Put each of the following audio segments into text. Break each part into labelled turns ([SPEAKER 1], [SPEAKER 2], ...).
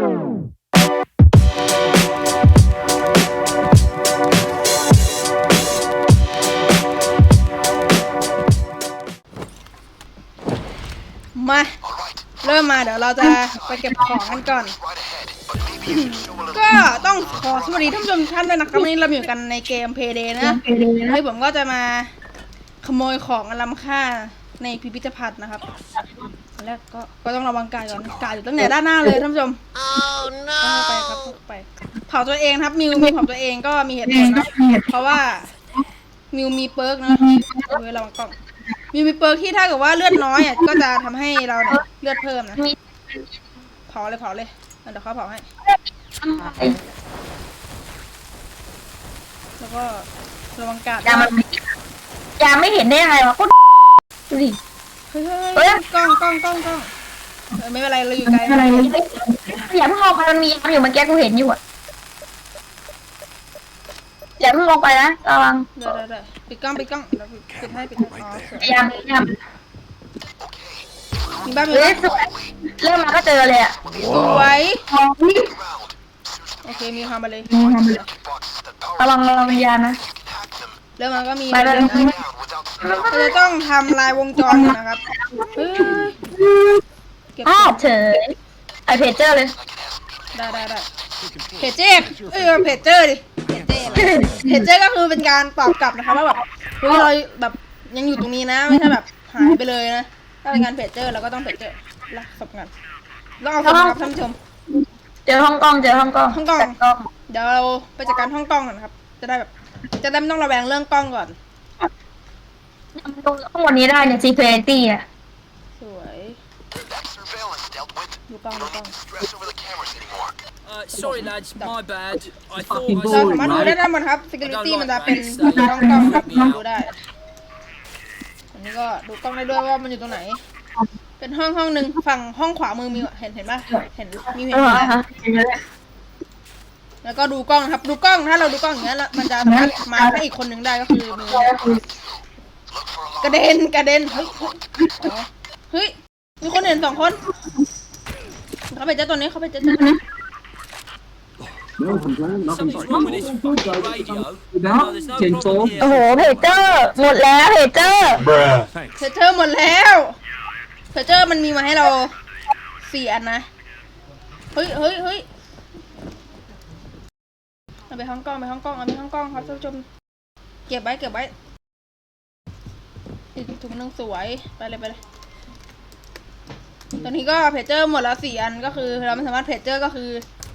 [SPEAKER 1] มา เริ่มมาเดี๋ยวเราจะไปเก็บของกันก่อน ก็ต้องขอสวัสดีท่านผู้ชมทุกท่านด้วยนะครับวันนี้เราอยู่กันในเกม Payday นะเฮ้ยผมก็จะมาขโมยของอันล้ำค่าในพิพิธภัณฑ์นะครับ อันแรกก็ก็ต้องระวังกาดก่อนกาดอยู่ตั้งแต่ด้านหน้าเลยท่านผู้ชมเข้าไปครับเข้าไปเผาตัวเองครับมิวมิวเผาตัวเองก็มีเหตุผลนะเพราะว่ามิวมีเปิร์กนะเว้ยระวังกล้องมิวมีเปิร์กที่ถ้าเกิดว่าเลือดน้อยอะก็จะทำให้เราเนี่ยเลือดเพิ่มนะเผาเลยเผาเลยเดี๋ยวเขาเผาให้แล้วก็ระวังกาด
[SPEAKER 2] ยามันยาไม่เห็นได้ยังไงวะโคตรดูดิ
[SPEAKER 1] เฮ้ยเฮ้ย
[SPEAKER 2] เอ้
[SPEAKER 1] เฮ้
[SPEAKER 2] ย
[SPEAKER 1] ยกล้องกล้องกล้องกล้องเออไม่เป็นไรเราอยู่ไกล
[SPEAKER 2] อะไรอย่าเพิ่งลงไปมันมียามอยู่เมื่อกี้กูเห็นอยู่อะอย่าเพิ่งลงไปนะระวัง
[SPEAKER 1] เดี๋ยวเดี๋ยวเดี๋ยวปิดกล้องปิดกล้องเราปิดให้ปิดให้อ๋อสวย
[SPEAKER 2] ยามยาม
[SPEAKER 1] มีบ้านมี
[SPEAKER 2] เฮ้
[SPEAKER 1] บ้ายน
[SPEAKER 2] สวยเริ่มมาก็เจอเลยอะ
[SPEAKER 1] สวย
[SPEAKER 2] ทองนี่
[SPEAKER 1] โอเคมีความไปเลย
[SPEAKER 2] ระวังระวังยานะ
[SPEAKER 1] เริ่มมาก็มี
[SPEAKER 2] ไปไป
[SPEAKER 1] เราจะต้องทำลายวงจรก่อนนะครับเฮ้ยเก็บ
[SPEAKER 2] อ้า
[SPEAKER 1] ข
[SPEAKER 2] ว
[SPEAKER 1] อง
[SPEAKER 2] เฉยไอเพจเจอร์เลย
[SPEAKER 1] ได้ได้ได้เพจเจอร์เออเพจเจอร์ดิเพจเจอร์เพจเจอร์ก็คือเป็นการตอบกลับนะคะว่าแบบเฮ้ยเราแบบยังอยู่ตรงนี้นะไม่ใช่แบบหายไปเลยนะถ้าเป็นงานเพจเจอร์เราก็ต้องเพจเจอร์รับศพงานต้องเอาศพนะครับท่านผู้ชม
[SPEAKER 2] เจอห้องกล้องเจอห้องกล้อง
[SPEAKER 1] ห้องกล้อง
[SPEAKER 2] จัดกล้อง
[SPEAKER 1] เดี๋ยวเราไปจัดการห้องกล้องก่อนครับ จะได้แบบ จะได้ไม่ต้องระแวงเรื่องกล้องก่อน
[SPEAKER 2] ดูห้องวันนี้ได้เนี่ย security อะ
[SPEAKER 1] สวย
[SPEAKER 3] That surveillance dealt with.
[SPEAKER 1] ดูกล้องดูกล้อง
[SPEAKER 3] Stress over the cameras anymore.
[SPEAKER 4] Uh, sorry, lads, my bad. I thought
[SPEAKER 1] เรา
[SPEAKER 4] I
[SPEAKER 1] สามารถดู
[SPEAKER 4] saw
[SPEAKER 1] ได้ด้านบนครับ security มันจะเป็นห้องกล้องครับดูได้อันนี้ก็ดูกล้องได้ด้วยว่ามันอยู่ตรงไหน เป็นห้องห้องหนึ่งฝั่งห้องขวามือมีเห็นเห็นปะเห็นมีเห็น
[SPEAKER 2] เอ
[SPEAKER 1] ไห
[SPEAKER 2] อ
[SPEAKER 1] ม
[SPEAKER 2] ฮะ
[SPEAKER 1] แล้วก็ดูกล้องครับ ดูกล้องถ้าเราดูกล้องอย่างเงี้ยแล้วมันจะสามารถมาให้อีกคนหนึ่งได้ก็คือมือ
[SPEAKER 3] Look for a
[SPEAKER 1] กระเด็นกระเด็นเฮ้ยเฮ้ยอ๋อเฮ้ยมีคนเห็นสองคนเขาไปเจอตัวนี้เขาไปเจอตัวนี้
[SPEAKER 4] something's wrong with this fucking radio. No, there's no
[SPEAKER 5] Chainsaw.
[SPEAKER 4] problem
[SPEAKER 2] โอ้โห
[SPEAKER 4] here.
[SPEAKER 2] เพจเจอร์หมดแล้วเพจเจอร์
[SPEAKER 1] เพเจอร์หมดแล้วเพเจอร์มันมีมาให้เราสี่อันนะ เฮ้ยเฮ้ยเฮ้ยเอาไปห้องกล้องไปห้องกล้องเอาไปห้องกล้องครับท่านผู้ชม เก็บไว้เก็บไว้ อีกถุงหนึงสวย ไปเลยไปเลย ตอนนี้ก็เพจเจอร์หมดแล้วสี่อันก็คือ เราไม่สามารถเพจเจอร์ก็คือ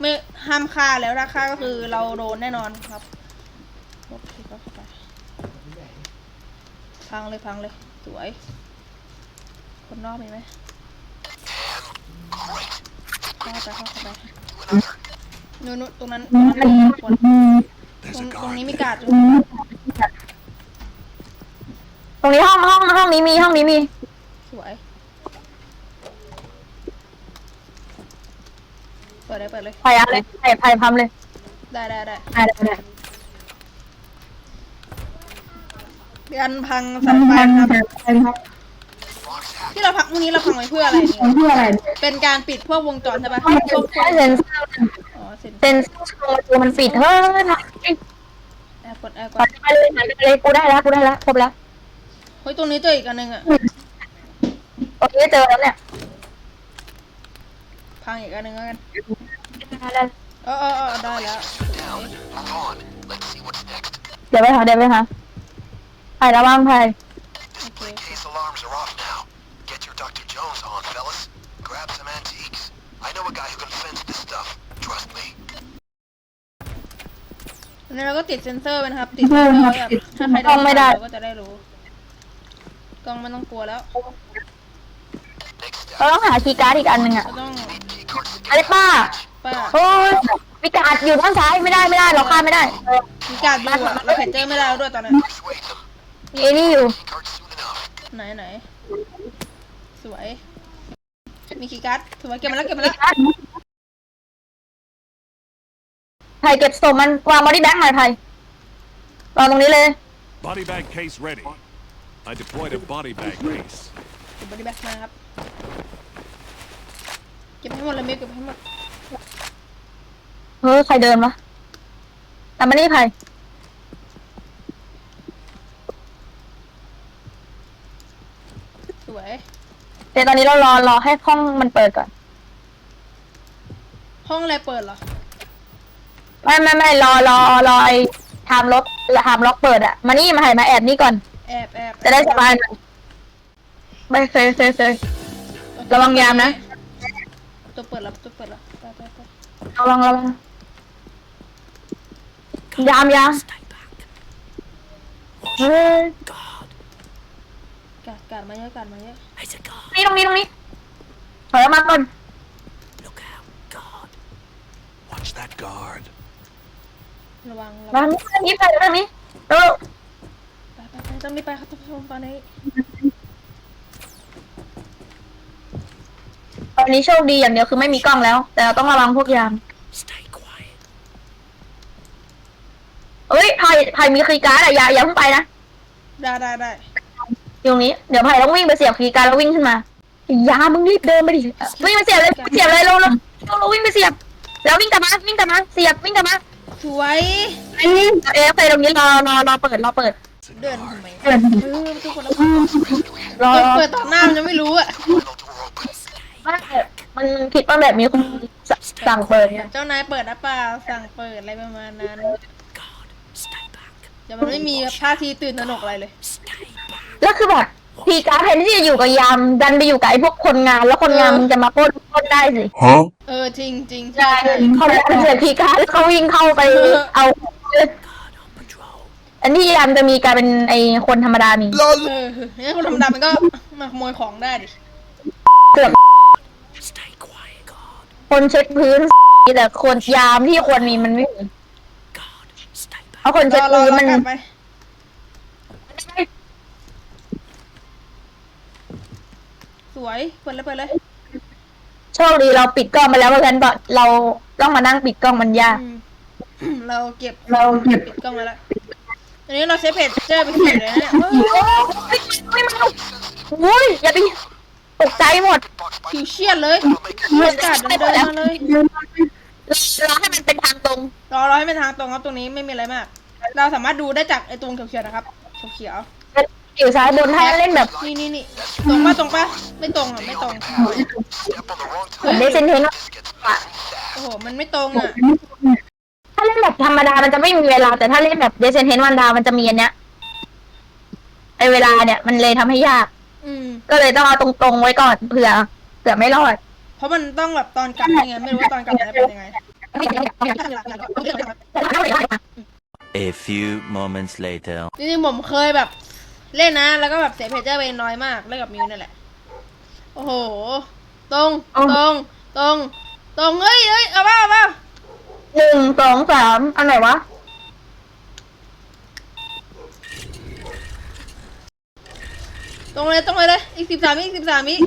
[SPEAKER 1] ไม่ห้ามฆ่าแล้วถ้าฆ่าก็คือเราโดนแน่นอนครับโอเคก็เข้าไปพังเลยพังเลย สวย คนนอกมีไหมเข้าไปเข้าไปนู่นตรงนั้นตรงนั้นมีคนตรงนี้มีกาดอยู่
[SPEAKER 2] รงนี้ห้องห้องห้องนี้มีห้องนี้มี
[SPEAKER 1] สวย เปิดเลยเปิดเลย
[SPEAKER 2] ไฟอะไรไฟไฟพัมเลย
[SPEAKER 1] ได้ได้ได้
[SPEAKER 2] ได้ได้ได้
[SPEAKER 1] การพังสายไฟนะครับที่เราพักวันนี้เราพังไว้เพื่ออะไรนี่
[SPEAKER 2] เพื่ออะไร
[SPEAKER 1] เป็นการปิดพวกวงจรใช่ปะพวกพวก
[SPEAKER 2] ใช้เซนเซอร์
[SPEAKER 1] อ๋อเซ็น
[SPEAKER 2] เซนเซอร์ประตูมันปิดเฮ้ยนะ
[SPEAKER 1] แอร์กดแอร์ก
[SPEAKER 2] ปั
[SPEAKER 1] ด
[SPEAKER 2] ดไปเลยหันไปเลยกูได้แล้วกูได้แล้วครบแล้ว
[SPEAKER 1] เฮ้ยตรงนี้เจออีกอันหนึ่งอะ
[SPEAKER 2] โอเคเจอแล้วเนี่ย
[SPEAKER 1] พังอีกอันหนึ่งแล้วกัน
[SPEAKER 2] ได้แล้ว
[SPEAKER 1] เออเออเออได้แล้ว
[SPEAKER 3] Move on. Let's see what's next.
[SPEAKER 2] เดี๋ยวไปหาเดี๋ยวไปหาไผ่ระวังไผ่
[SPEAKER 1] โอเค
[SPEAKER 3] Case alarms are off now. Get your Dr. Jones on, fellas. Grab some antiques. I know a guy who can fence this stuff. Trust me.
[SPEAKER 1] อันนี้เราก็ติดเซ็นเซอร์ไปนะครับ ติดเซ็นเซอร์ไว้แบบถ้าใครเดินผ่านเราก็จะได้รู้ กล้องไม่ต้องกลัวแล้ว
[SPEAKER 3] Next step.
[SPEAKER 2] เราต้องหาคีย์การ์ดอีกอันหนึ่งอะ
[SPEAKER 1] ก็ต้อง
[SPEAKER 3] Key card
[SPEAKER 2] อะไรป้า
[SPEAKER 1] ป้า
[SPEAKER 2] โอ้ยมีการ์ดอยู่ด้านซ้ายไม่ได้ไม่ได้เราข้ามไม่ได้
[SPEAKER 1] มีการดูอะเราเพจเจอร์ไม่ได้แล้วด้วยตอนนั้น
[SPEAKER 3] Persuade them.
[SPEAKER 2] มีไอ้นี่อยู่
[SPEAKER 3] Key card soon enough.
[SPEAKER 1] ไหนไหนสวย มีคีย์การ์ดสวยเก็บมาแล้วเก็บมาแล้ว
[SPEAKER 2] ไผ่เก็บศพมันวางบอดี้แบ็กหน่อยไผ่วางตรงนี้เลย
[SPEAKER 6] Body bag case ready. I deployed a body bag case.
[SPEAKER 1] เก็บบอดี้แบ็กมาครับ เก็บให้หมดเลยเมย์เก็บให้หมด
[SPEAKER 2] เฮ้ยใครเดินวะแต่มานี่ใคร
[SPEAKER 1] สวย
[SPEAKER 2] เดี๋ยวตอนนี้เรารอรอให้ห้องมันเปิดก่อน
[SPEAKER 1] ห้องอะไรเปิดเหรอ
[SPEAKER 2] ไม่ไม่ไม่รอรอรอไอ้ไทม์ล็อกไทม์ล็อกเปิดอะมานี่มาให้มาแอบนี่ก่อน
[SPEAKER 1] แอบแอบ
[SPEAKER 2] จะได้สบายหน่อยไม่เคยเคยเคยระวังยามนะ
[SPEAKER 1] ตัวเปิดแล้วตัวเปิดแล้วไปไปไประ
[SPEAKER 2] วังระวังยามยาม
[SPEAKER 4] Stay back.
[SPEAKER 2] เฮ้ย
[SPEAKER 4] God.
[SPEAKER 1] กาดกาดมาเยอะกาดมาเยอะ
[SPEAKER 4] It's a guard.
[SPEAKER 2] นี่ตรงนี้ตรงนี้ถอยออกมาก่อน
[SPEAKER 4] Look out. God.
[SPEAKER 6] Watch that guard.
[SPEAKER 1] ระวังระ
[SPEAKER 2] มา
[SPEAKER 1] วัง
[SPEAKER 2] ทางนี้ไปทางนี้เร็ว
[SPEAKER 1] ไปไปไป ต้องรีบไปครับท่านผู้ชมตอนนี้
[SPEAKER 2] ตอนนี้โชคดีอย่างเดียวคือไม่มีกล้องแล้ว แต่เราต้องระวังพวกยาม
[SPEAKER 4] Stay quiet.
[SPEAKER 2] เอ้ยไผ่ไผ่มีคีย์การ์ดอะอย่าอย่าเพิ่งไปนะ
[SPEAKER 1] ได้ได้ได้
[SPEAKER 2] อยู่ตรงนี้เดี๋ยวไผ่ต้องวิ่งไปเสียบคีย์การ์ดแล้ววิ่งขึ้นมาอย่ามึงรีบเดินไปดิวิ่งไปเสียบเลยเสียบเลยเร็วเร็วเร็วเร็ววิ่งไปเสียบ แล้ววิ่งกลับมาวิ่งกลับมาเสียบวิ่งกลับมา
[SPEAKER 1] สวย
[SPEAKER 2] เอ๊ะเอ๊ะไปตรงนี้รอรอรอเปิดรอเปิด
[SPEAKER 1] เดินทำไม
[SPEAKER 2] เปิด
[SPEAKER 1] เออทุกคนแล้ว
[SPEAKER 2] รอ
[SPEAKER 1] เปิดต่อหน้ามันยังไม่รู้อะ
[SPEAKER 3] Final door open.
[SPEAKER 2] ไม่มันคิดว่าแบบมีคนสั่งเปิดเนี่ย
[SPEAKER 1] เจ้านายเปิดนะเปล่าสั่งเปิดอะไรประมาณนั้น
[SPEAKER 4] God. Stay back.
[SPEAKER 1] เดี๋ยวมันไม่มีท่าทีตื่นตระหนกอะไรเลย
[SPEAKER 4] Stay back.
[SPEAKER 2] แล้วคือแบบพีการ์ดแทนที่จะอยู่กับยามดันไปอยู่กับไอ้พวกคนงาน แล้วคนงาน
[SPEAKER 1] เออ
[SPEAKER 2] มันจะมาปล้นปล้นได้สิ
[SPEAKER 6] Huh?
[SPEAKER 1] เออจริงจริงใช่
[SPEAKER 2] ใช่
[SPEAKER 1] ใช่
[SPEAKER 2] เขาเลยเสียพีการ์ดแล้วเขาวิ่งเข้าไป
[SPEAKER 1] เออ
[SPEAKER 2] เอา
[SPEAKER 4] God on patrol.
[SPEAKER 2] อันที่ยามจะมีกลายเป็นไอ้คนธรรมดามี
[SPEAKER 1] เอองั้นคนธรรมดามันก็มาขโมยของได้ดิ
[SPEAKER 2] เกือบ
[SPEAKER 4] Stay quiet. God.
[SPEAKER 2] คนเช็ดพื้นแต่คนยามที่ควรมีมันไม่มี
[SPEAKER 4] God. Stay
[SPEAKER 2] เพราะ
[SPEAKER 4] back.
[SPEAKER 2] คน
[SPEAKER 1] ร
[SPEAKER 2] เช็ด
[SPEAKER 1] อรอ
[SPEAKER 2] พื้น
[SPEAKER 1] รอ
[SPEAKER 2] มัน
[SPEAKER 1] กลับไปสวยเปิดเลยเปิดเลย
[SPEAKER 2] โชคดีเราปิดกล้องไปแล้วเพราะฉะนั้นเราต้องมานั่งปิดกล้องมันยาก
[SPEAKER 1] อืมเราเก็บ
[SPEAKER 2] เราเก็บ
[SPEAKER 1] ปิดกล้องไว้แล้ว อันนี้เราเซฟเพจเจอไปสี่เลยนะเนี่ยเฮ้ย
[SPEAKER 2] ไม่มาอุ้ยอย่าไปตกใจหมด
[SPEAKER 1] ผิวเชี่ยเลย
[SPEAKER 3] I'll make it
[SPEAKER 1] บรรยากาศเดินๆมาเลย
[SPEAKER 2] ราให้มันเป็นทางตรง
[SPEAKER 1] รอรอให้เป็นทางตรงครับตรงนี้ไม่มีอะไรมาก เราสามารถดูได้จากไอ้ตรงเขียวๆนะครับเขียว
[SPEAKER 2] อยู่ซ้ายบนถ้าเล่นแบบ
[SPEAKER 1] นี่นี่นี่ตรงปะตรงปะไม่ตรงอะไม่ตรง
[SPEAKER 3] Step on the wrong
[SPEAKER 2] เหมือน
[SPEAKER 3] toe.
[SPEAKER 2] เซนเทน
[SPEAKER 1] โอ้โหมันไม่ตรงอะ
[SPEAKER 2] เล่นแบบธรรมดามันจะไม่มีเวลา แต่ถ้าเล่นแบบเดซนเทนวันดา มันจะมีอันเนี้ยไอเวลาเนี่ยมันเลยทำให้ยาก
[SPEAKER 1] อืม
[SPEAKER 2] ก็เลยต้องเอาตรงๆไว้ก่อนเผื่อเผื่อไม่รอด
[SPEAKER 1] เพราะมันต้องแบบตอนกลับยังไงไม่รู้ว่าตอนกลับจะเป็นยังไง
[SPEAKER 5] A few moments later.
[SPEAKER 1] จริงๆผมเคยแบบ เล่นนะ แล้วก็แบบเสียเพจเจอร์ไปน้อยมากเล่นกับมิวนั่นแหละ โอ้โห ตรง
[SPEAKER 2] เอา
[SPEAKER 1] ตรง ตรง ตรงเฮ้ยเฮ้ยเอาเปล่าเอาเปล่า
[SPEAKER 2] หนึ่งสองสามอันไหนวะ
[SPEAKER 1] ตรงเลยตรงเลยเลยอีกสิบสามอีกสิบสามอีก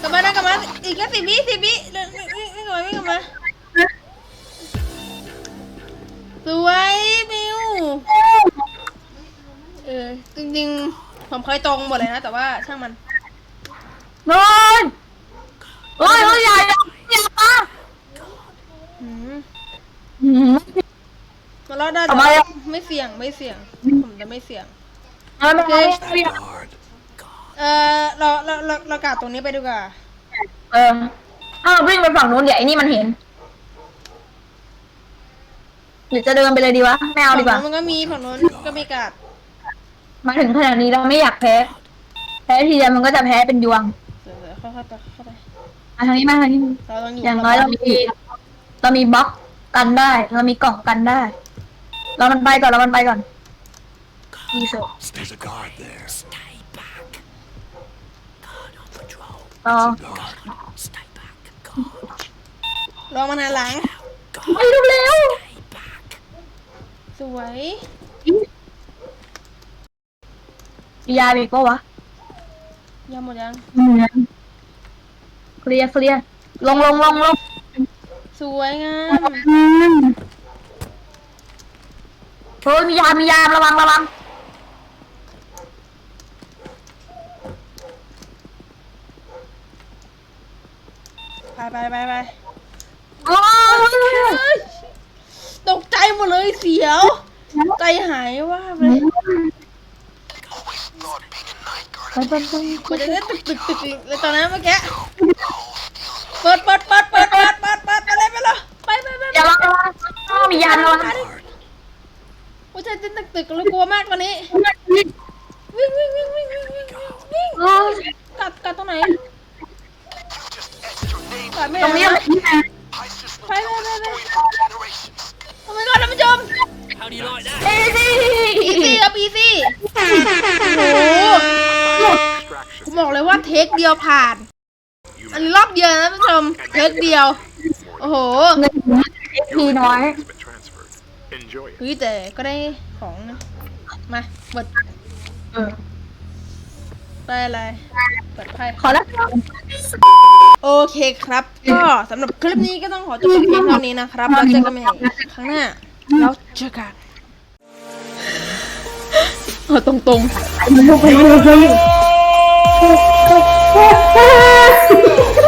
[SPEAKER 1] กลับมาได้กลับมาอีกแค่สิบวิสิบวิเดินวิ่งวิ่งวิ่งกลับมาวิ่งกลับมาสวยมิวเออจริงๆผมเคยตรงหมดเลยนะ แต่ว่าช่างมัน
[SPEAKER 2] นอนโอ้ยโอ้ยใหญ่ใหญ่ปะ
[SPEAKER 1] หืม
[SPEAKER 2] หืม
[SPEAKER 1] มารอดได้
[SPEAKER 2] ทำ
[SPEAKER 1] แต่
[SPEAKER 2] ไม
[SPEAKER 1] ว่า
[SPEAKER 2] อะ
[SPEAKER 1] ไม่เสี่ยงไม่เสี่ยง ผมจะไม่เสี่ยง
[SPEAKER 2] เอาไม่เอา
[SPEAKER 6] That guard.
[SPEAKER 1] เออเราเราเราเรากาดตรงนี้ไปดีกว่า
[SPEAKER 2] เออถ้าเราวิ่งไปฝั่งนู้นเดี๋ยวไอ้นี่มันเห็นหรือจะเดินไปเลยดีวะไม่เอาดีกว่า
[SPEAKER 1] ฝั่งนู้นมันก็มีฝั่งนู้นก็มีกาด
[SPEAKER 2] มาถึงขนาดนี้เราไม่อยากแพ้ แพ้ทีเดียวมันก็จะแพ้เป็นยวง
[SPEAKER 1] เดี๋ยวๆค่อยๆไปเข้าไป
[SPEAKER 2] มาทางนี้มาทางนี้
[SPEAKER 1] เราต้องอยู่
[SPEAKER 2] อย่างน้อยเรามี เรามีบล็อกกันได้ เรามีกล่องกันได้ เรามันไปก่อนเรามันไปก่อนดีสุด
[SPEAKER 6] There's a guard there.
[SPEAKER 4] Stay back. God on patrol.
[SPEAKER 2] ต่อ
[SPEAKER 6] Guard.
[SPEAKER 4] Stay back. God.
[SPEAKER 1] รอมันหันหลัง
[SPEAKER 2] ไปเร็วเร็ว
[SPEAKER 4] Stay back.
[SPEAKER 1] สวย
[SPEAKER 2] มียาอีกปะวะ
[SPEAKER 1] ยังหมดยัง
[SPEAKER 2] เคลียร์เคลียร์ลงลงลงลง
[SPEAKER 1] สวยงาม
[SPEAKER 2] เฮ้ยมียามียาระวังระวัง
[SPEAKER 1] ไปไปไปไป
[SPEAKER 2] โอ้ย
[SPEAKER 1] เลยเสียว ใจหายว่าบเลย
[SPEAKER 3] Always thought being a night guard
[SPEAKER 2] ไปไปไป
[SPEAKER 1] กว่าจะได้ตึกตึกตึกเลยตอนนั้นเมื่อกี้เปิดเปิดเปิดเปิดเปิดเปิดเปิดไปเลยไปเลยไปไปไป
[SPEAKER 2] อย่าระวัง ระวังมียานระวัง
[SPEAKER 1] ว่าจะตึกตึกเลยกลัวมากกว่านี้ วิ่งวิ่งวิ่งวิ่งวิ่งวิ่งวิ่ง
[SPEAKER 2] เออ
[SPEAKER 1] กัดกัดตรงไหน
[SPEAKER 3] You just etched your name
[SPEAKER 1] กัดไม่
[SPEAKER 2] ตรงนี้
[SPEAKER 1] ได้
[SPEAKER 3] I just will
[SPEAKER 1] Bye, bye,
[SPEAKER 3] tell this
[SPEAKER 1] bye,
[SPEAKER 3] story for generations.
[SPEAKER 1] โอ้ my god ท่านผู้ชม
[SPEAKER 4] How do you like that?
[SPEAKER 2] เอ้ยสิ
[SPEAKER 1] อีซี่ครับอีซี่โอ้โหผมบอกเลยว่าเทคเดียวผ่าน อันนี้รอบเดียวนะท่านผู้ชม เทคเดียว โอ้โห
[SPEAKER 2] เงินทีน้อย
[SPEAKER 1] เฮ้ยแต่ก็ได้ของนะมาเปิด
[SPEAKER 2] เออ
[SPEAKER 1] ได้อะไรเปิดไพ่
[SPEAKER 2] ขอแล้ว
[SPEAKER 1] โอเคครับ ก็สำหรับคลิปนี้ก็ต้องขอจบเพียงเท่านี้นะครับแล้วเจอกันใหม่ครั้งหน้าแล้วเจอกันเออตรงๆ
[SPEAKER 2] ไ